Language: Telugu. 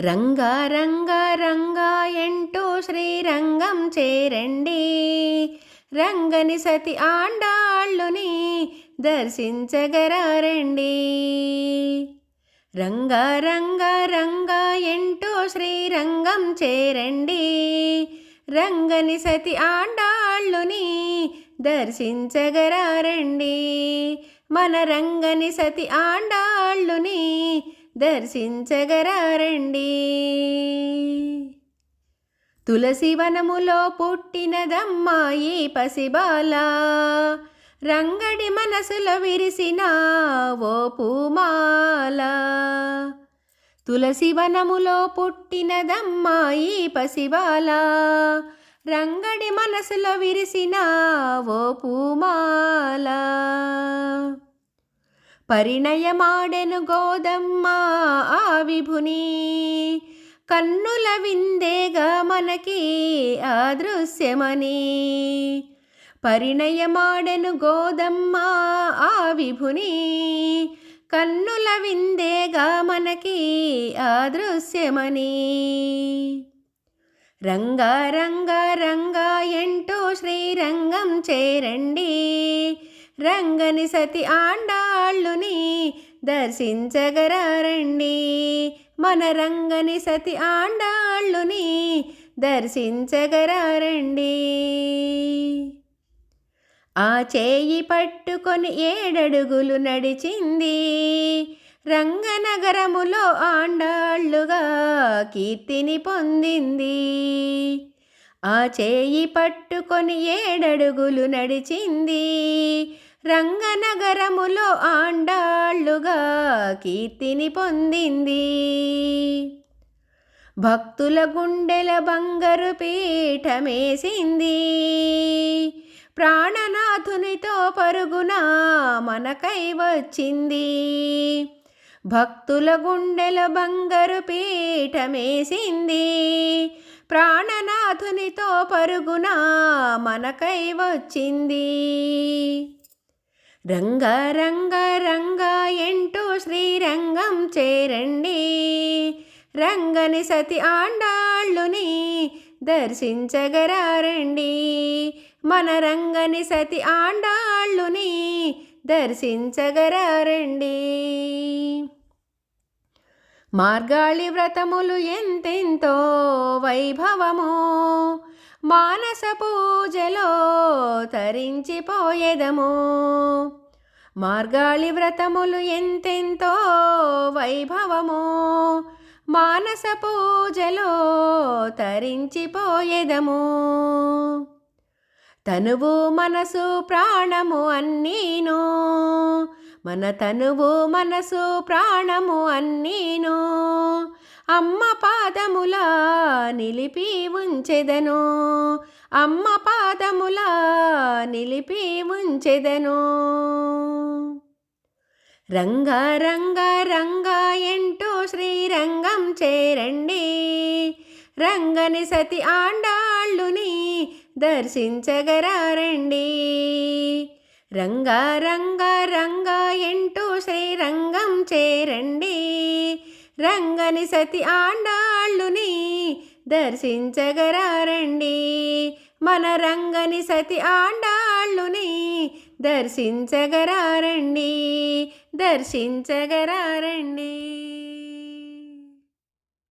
రంగా రంగ రంగా ఎంటో శ్రీరంగం చేరండి. రంగని సతి ఆండాళ్ళుని దర్శించగరారండి. రంగా రంగా రంగా ఎంటో శ్రీరంగం చేరండి. రంగని సతి ఆండాళ్ళుని దర్శించగరారండి. మన రంగని సతి ఆండాళ్ళుని దర్శించగరారండి. తులసి వనములో పుట్టినదమ్మాయి పసిబాల. రంగడి మనసులో విరిసిన ఓ పూమాల. తులసివనములో పుట్టినదమ్మాయి పసిబాల. రంగడి మనసులో విరిసిన ఓ పూమాల. పరిణయమాడెను గోదమ్మ ఆ విభుని. కన్నుల విందేగా మనకి అదృశ్యమని పరిణయమాడెను గోదమ్మ ఆ విభుని. కన్నుల విందేగా మనకి అదృశ్యమని రంగ రంగ రంగ ఎంటూ శ్రీరంగం చేరండి. రంగని సతి ఆండాళ్ళుని దర్శించగరారండి. మన రంగని సతి ఆండాళ్ళుని దర్శించగరారండి. ఆ చేయి పట్టుకొని ఏడడుగులు నడిచింది రంగనగరములో ఆండాళ్ళుగా కీర్తిని పొందింది. ఆ చేయి పట్టుకొని ఏడడుగులు నడిచింది. రంగనగరములో ఆండాళ్ళుగా కీర్తిని పొందింది. భక్తుల గుండెల బంగారు పీఠమేసింది. ప్రాణనాథునితో పరుగున మనకై వచ్చింది. భక్తుల గుండెల బంగారు పీఠమేసింది. ప్రాణనాథునితో పరుగున మనకై వచ్చింది. రంగ రంగ రంగ ఎంటూ శ్రీరంగం చేరండి. రంగని సతి ఆండాళ్ళుని దర్శించగరారండి. మన రంగని సతి ఆండాళ్ళుని దర్శించగరారండి. మార్గాళి వ్రతములు ఎంతెంతో వైభవము. మానస పూజలో తరించిపోయేదము. మార్గాళి వ్రతములు ఎంతెంతో వైభవము. మానస పూజలో తరించిపోయేదము. తనువు మనసు ప్రాణము అన్నీను. మన తనువు మనసు ప్రాణము అన్నీను. అమ్మ పాదముల నిలిపి ఉంచెదను. అమ్మ పాదముల నిలిపి ఉంచెదను. రంగ రంగ రంగ ఎంటూ శ్రీరంగం చేరండి. రంగని సతి ఆండాళ్ళుని దర్శించగరారండి. రంగ రంగ రంగ ఎంటూ శ్రీరంగం చేరండి. రంగని సతి ఆండాళ్ళుని దర్శించగరారండి. మన రంగని సతి ఆండాళ్ళుని దర్శించగరారండి. దర్శించగరారండి.